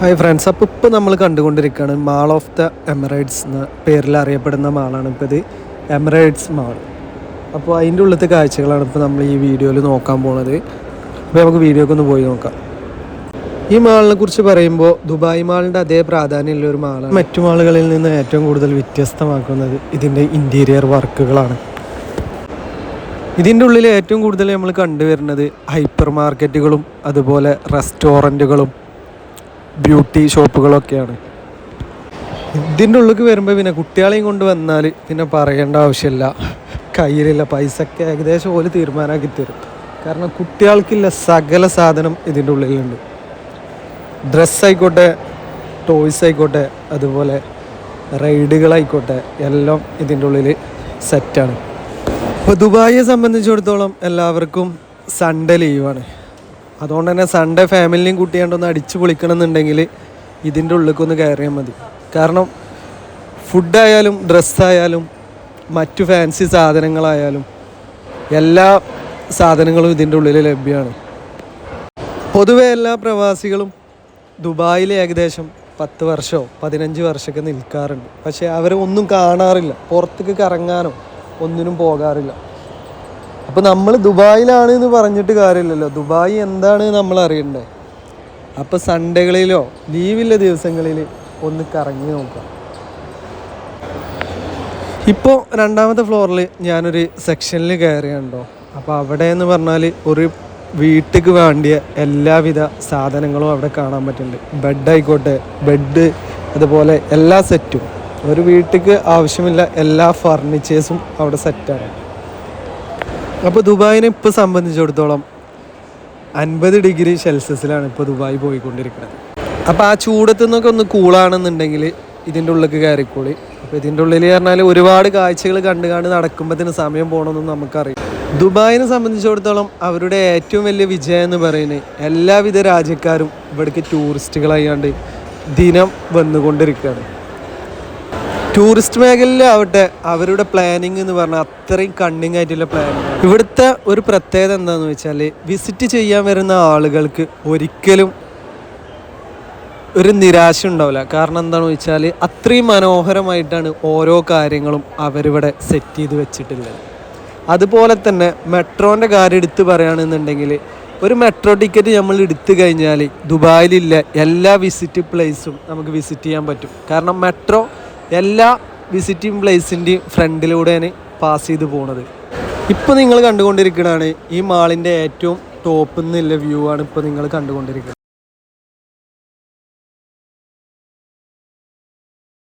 Hi friends അപ്പോൾ ഇപ്പോൾ നമ്മൾ കണ്ടുകൊണ്ടിരിക്കുകയാണ് മാൾ ഓഫ് ദ എമിറേറ്റ്സ് എന്ന പേരിൽ അറിയപ്പെടുന്ന മാളാണ് ഇപ്പോൾ ഇത്. എമിറേറ്റ്സ് മാൾ അപ്പോൾ അതിന്റെ ഉള്ളത്തെ കാഴ്ചകളാണ് ഇപ്പോൾ നമ്മൾ ഈ വീഡിയോയിൽ നോക്കാൻ പോണത്. അപ്പോൾ നമുക്ക് വീഡിയോക്ക് ഒന്ന് പോയി നോക്കാം. ഈ മാളിനെ കുറിച്ച് പറയുമ്പോൾ ദുബായ് മാളിന്റെ അതേ പ്രാധാന്യമുള്ള ഒരു മാളാണ്. മറ്റു മാളുകളിൽ നിന്ന് ഏറ്റവും കൂടുതൽ വ്യത്യസ്തമാക്കുന്നത് ഇതിന്റെ ഇന്റീരിയർ വർക്കുകളാണ് ഇതിന്റെ ഉള്ളിൽ ഏറ്റവും കൂടുതൽ നമ്മൾ കണ്ടുവരുന്നത് ഹൈപ്പർ മാർക്കറ്റുകളും അതുപോലെ റെസ്റ്റോറന്റുകളും ബ്യൂട്ടി ഷോപ്പുകളൊക്കെയാണ്. ഇതിന്റെ ഉള്ളിലേക്ക് വരുമ്പോൾ പിന്നെ കുട്ടികളെയും കൊണ്ട് വന്നാൽ പിന്നെ പറയേണ്ട ആവശ്യമില്ല. കയ്യിലില്ല ഒക്കെ ഏകദേശം പോലെ തീരുമാനമാക്കി തരും. കാരണം കുട്ടികൾക്കില്ല സകല സാധനം ഇതിന്റെ ഉള്ളിലുണ്ട്. ഡ്രസ്സായിക്കോട്ടെ ടോയ്സ് ആയിക്കോട്ടെ അതുപോലെ റൈഡുകളായിക്കോട്ടെ എല്ലാം ഇതിന്റെ ഉള്ളിൽ സെറ്റാണ് ഇപ്പോൾ ദുബായിയെ സംബന്ധിച്ചിടത്തോളം എല്ലാവർക്കും സൺഡേ ലീവാണ് അതുകൊണ്ട് തന്നെ സൺഡേ ഫാമിലിയും കൂട്ടിയാണ്ടൊന്ന് അടിച്ചു പൊളിക്കണം എന്നുണ്ടെങ്കിൽ ഇതിന്റെ ഉള്ളിലേക്കൊന്ന് കയറിയാൽ മതി. കാരണം ഫുഡായാലും ഡ്രസ്സായാലും മറ്റു ഫാൻസി സാധനങ്ങളായാലും എല്ലാ സാധനങ്ങളും ഇതിന്റെ ഉള്ളിൽ ലഭ്യമാണ്. പൊതുവെ എല്ലാ പ്രവാസികളും ദുബായിൽ ഏകദേശം പത്ത് വർഷമോ പതിനഞ്ച് വർഷമൊക്കെ നിൽക്കാറുണ്ട്. പക്ഷേ അവർ ഒന്നും കാണാറില്ല. പുറത്തേക്ക് കറങ്ങാനോ ഒന്നിനും പോകാറില്ല. അപ്പോൾ നമ്മൾ ദുബായിലാണ് എന്ന് പറഞ്ഞിട്ട് കാര്യമില്ലല്ലോ. ദുബായ് എന്താണ് നമ്മൾ അറിയണ്ടേ? അപ്പോൾ സൺഡേകളിലോ ലീവില്ല ദിവസങ്ങളിൽ ഒന്ന് കറങ്ങി നോക്കാം. ഇപ്പോൾ രണ്ടാമത്തെ ഫ്ലോറിൽ ഞാനൊരു സെക്ഷനിൽ കയറിയുണ്ടോ അപ്പോൾ അവിടെ എന്ന് പറഞ്ഞാൽ ഒരു വീട്ടിക്ക് വേണ്ടിയ എല്ലാവിധ സാധനങ്ങളും അവിടെ കാണാൻ പറ്റുന്നുണ്ട്. ബെഡ് ആയിക്കോട്ടെ ബെഡ് അതുപോലെ എല്ലാ സെറ്റും. ഒരു വീട്ടിക്ക് ആവശ്യമില്ല എല്ലാ ഫർണിച്ചേഴ്സും അവിടെ സെറ്റാണ് അപ്പോൾ ദുബായിനെ ഇപ്പോൾ സംബന്ധിച്ചിടത്തോളം അൻപത് ഡിഗ്രി സെൽഷ്യസിലാണ് ഇപ്പോൾ ദുബായ് പോയിക്കൊണ്ടിരിക്കുന്നത്. അപ്പോൾ ആ ചൂടത്തു നിന്നൊക്കെ ഒന്ന് കൂളാണെന്നുണ്ടെങ്കിൽ ഇതിന്റെ ഉള്ളിലേക്ക് കയറിക്കോളി. അപ്പോൾ ഇതിന്റെ ഉള്ളിൽ പറഞ്ഞാൽ ഒരുപാട് കാഴ്ചകൾ കണ്ടു കണ്ട് നടക്കുമ്പോഴത്തേന് സമയം പോകണമെന്ന് നമുക്കറിയാം. ദുബായിനെ സംബന്ധിച്ചിടത്തോളം അവരുടെ ഏറ്റവും വലിയ വിജയം എന്ന് പറയുന്നത് എല്ലാവിധ രാജ്യക്കാരും ഇവിടേക്ക് ടൂറിസ്റ്റുകളായാണ്ട് ദിനം വന്നുകൊണ്ടിരിക്കുകയാണ്. ടൂറിസ്റ്റ് മേഖലയിലാവട്ടെ അവരുടെ പ്ലാനിങ് എന്ന് പറഞ്ഞാൽ അത്രയും കണ്ണിങ് ആയിട്ടുള്ള പ്ലാനിങ് ഇവിടുത്തെ ഒരു പ്രത്യേകത എന്താണെന്ന് വെച്ചാൽ വിസിറ്റ് ചെയ്യാൻ വരുന്ന ആളുകൾക്ക് ഒരിക്കലും ഒരു നിരാശ ഉണ്ടാവില്ല. കാരണം എന്താണെന്ന് വെച്ചാൽ അത്രയും മനോഹരമായിട്ടാണ് ഓരോ കാര്യങ്ങളും അവരിവിടെ സെറ്റ് ചെയ്ത് വെച്ചിട്ടുള്ളത്. അതുപോലെ തന്നെ മെട്രോന്റെ കാര്യം എടുത്ത് പറയുകയാണെന്നുണ്ടെങ്കിൽ ഒരു മെട്രോ ടിക്കറ്റ് നമ്മൾ എടുത്തു കഴിഞ്ഞാൽ ദുബായിലില്ല എല്ലാ വിസിറ്റ് പ്ലേസും നമുക്ക് വിസിറ്റ് ചെയ്യാൻ പറ്റും. കാരണം മെട്രോ എല്ലാ വിസിറ്റിംഗ് പ്ലേസിന്റെയും ഫ്രണ്ടിലൂടെയാണ് പാസ് ചെയ്ത് പോണത്. ഇപ്പോൾ നിങ്ങൾ കണ്ടുകൊണ്ടിരിക്കുന്നതാണ് ഈ മാളിന്റെ ഏറ്റവും ടോപ്പിൽ നിന്നുള്ള വ്യൂ ആണ് ഇപ്പോൾ നിങ്ങൾ കണ്ടുകൊണ്ടിരിക്കുന്നത്